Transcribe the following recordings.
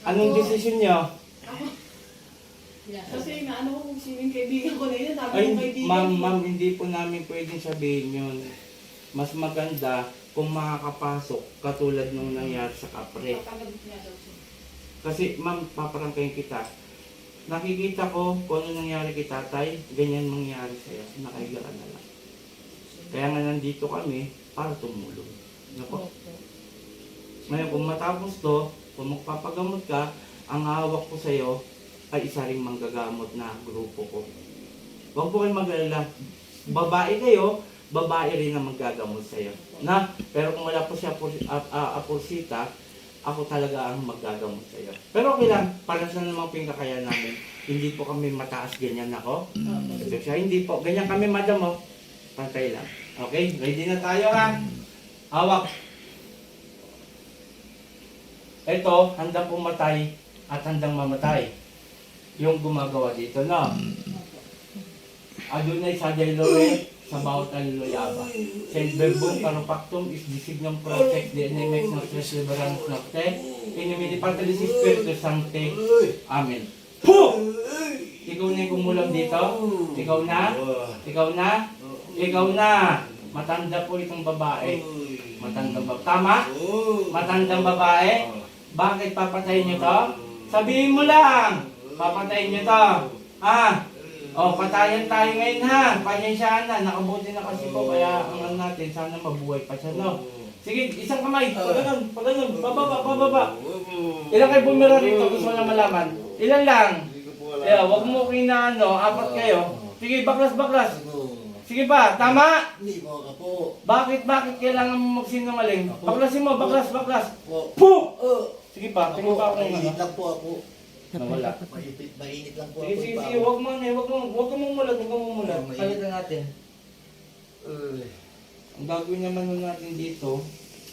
Anong desisyon niyo? Kasi naano ko kung sino yung kaibigan ko na yun. Sabi Ay, ko kaibigan ma'am, ko. ma'am, hindi po namin pwedeng sabihin yun. Mas maganda kung makakapasok katulad nung nangyari sa kapre. Papagalit niya daw siya. Kasi ma'am, paparangkayin kita. Nakikita ko kung ano nangyari kay tatay, ganyan mangyari sa'yo. Nakahiga ka na lang. Kaya nga nandito kami para tumulong. Ano po? Ngayon, kung matapos to, kung magpapagamot ka, ang hawak ko sa'yo ay isa ring manggagamot na grupo ko. Huwag po kayong mag-alala. Babae kayo, babae rin ang maggagamot sa'yo. Na, pero kung wala po siya apursita, ako talaga ang maggagamot sa'yo. Pero okay lang, para sa naman po yung namin. Hindi po kami mataas ganyan ako. So, siya, hindi po. Ganyan kami, madam. Pantay lang. Okay, ready na tayo ha. Hawak. Ito, handang pumatay at handang mamatay. Yung gumagawa dito, no? Adunay sa Delore, sa bawat aliluyaba. Saint verbum carupactum is designum protect the enemies of perseverance nocte, inimini partalis Spiritus Sancte. Amen. Puh! Ikaw na yung dito? Ikaw na? Ikaw na? Ikaw na! Matanda po itong babae. Matandang babae. Tama? Matandang babae? Bakit papatayin niyo to? Sabihin mo lang! Papatayin niyo to. Ah! O, patayan tayo ngayon ha. Panyensyahan na. Nakabuti na kasi po. Kaya ang ano natin, sana mabuhay pa siya, no? Sige, isang kamay. Paganon, paganon. Bababa, bababa. Ilan kayo bumira rito? Gusto ko lang malaman. Ilan lang? Yeah, wag mo kinaano. Apat kayo. Sige, baklas, baklas. Sige pa, tama? Hindi mo ka po. Bakit, bakit kailangan mo magsinungaling? Baklasin mo, baklas, baklas. Po. Puh! Sige pa, tingin pa ako ng Mainit lang po ako. Nawala. Mainit, mainit lang po Sige, ako. sige, sige, wag mo na, wag mo, wag ka mumulat, wag ka mumulat. May- Palitan natin. Eh, Ang gagawin naman nun natin dito,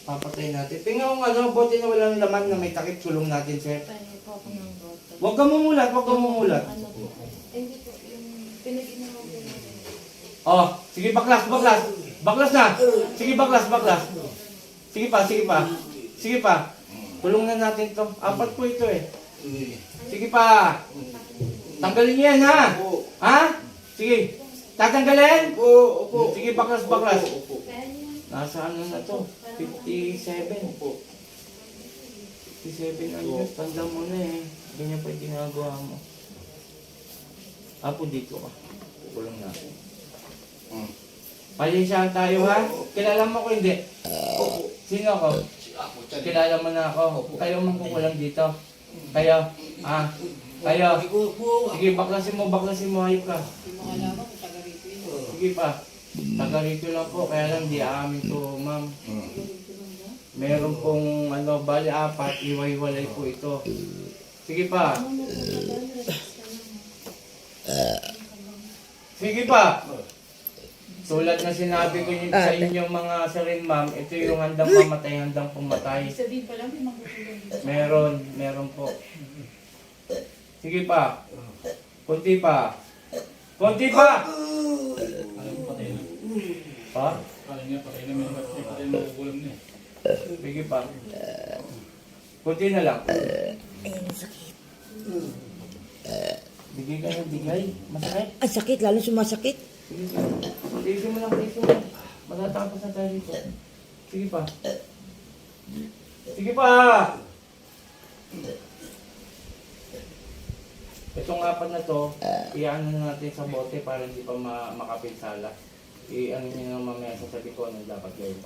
papatay natin. Tingnan ko ano, bote na walang laman na may takip, kulong natin, sir. Tayo po ako ng bottle. Wag ka mumulat, wag ka mumulat. Ano po? Eh, Hindi po, yung pinag-inawa ko na rin. Oh, sige, baklas, baklas. Baklas na. Sige, baklas, baklas. Sige pa, sige pa. Sige pa. Kulong na natin to. Apat po ito eh. Sige pa. Tanggalin yan ha. Ha? Sige. Tatanggalin? Opo, opo. Sige, baklas, baklas. Opo, Nasa ano na to? 57. Opo. 57 anyos. Tanda mo na eh. Ganyan pa yung ginagawa mo. Apo dito ka. Kulong na. Hmm. Palisyahan tayo ha? Kilala mo ko hindi? Opo. Sino ako? Ako dyan. Kilala mo na ako. Kayo mangkukulang dito. Kayo. Ah. Kayo. Sige, baklasin mo, baklasin mo. Hayop ka. Hindi mo alam kung taga rito. Sige pa. Taga rito lang po. Kaya lang di amin to, ma'am. Meron pong ano, bali apat. Iwaiwalay po ito. Sige pa. Sige pa. Tulad na sinabi ko yun sa inyo mga sarin ma'am, ito yung handang mamatay, handang pumatay. Sabihin pa lang, may magkukulang dito. Meron, meron po. Sige pa. Kunti pa. Kunti pa! Pa? Kala niya patay na may patay patay na magugulam niya. Sige pa. Kunti na lang. Bigay ka ng bigay. Masakit. Ang sakit, lalo sumasakit. Sige, sige. Tiisin mo lang, tiisin mo. Matatapos na tayo dito. Sige pa. Sige pa! Itong apat na to, iano na natin sa bote para hindi pa ma makapinsala. I-ano nyo na mamaya sasabi ko anong dapat gawin.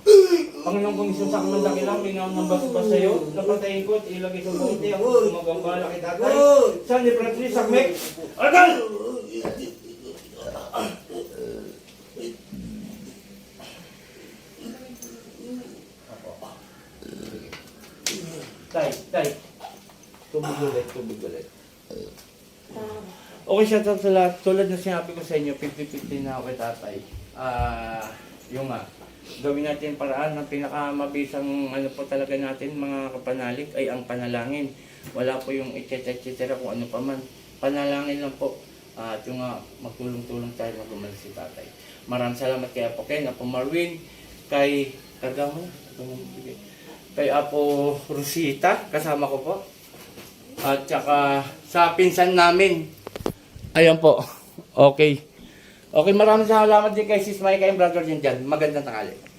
Panginoon kung isusok man dakilang, minaw ng basbas sa'yo, napatayin ko at ilagay sa bote, ako gumagambala kay tatay. Saan ni Francis Sakmek? Agal! Ulit, tubig ulit. Okay siya to tulad, tulad na sinabi ko sa inyo, 50-50 na ako kay tatay. Ah, yung nga, gawin natin paraan ng pinakamabisang ano po talaga natin mga kapanalig ay ang panalangin. Wala po yung etc. kung ano pa man. Panalangin lang po. At yung nga, magtulong-tulong tayo na gumaling si tatay. Maraming salamat kay Apo Ken, Apo Marwin, kay Kagamo, kay Apo Rosita, kasama ko po. At saka sa pinsan namin. Ayan po. Okay. Okay, maraming salamat din kay Sis Mike and Brother din dyan. Magandang tanghali.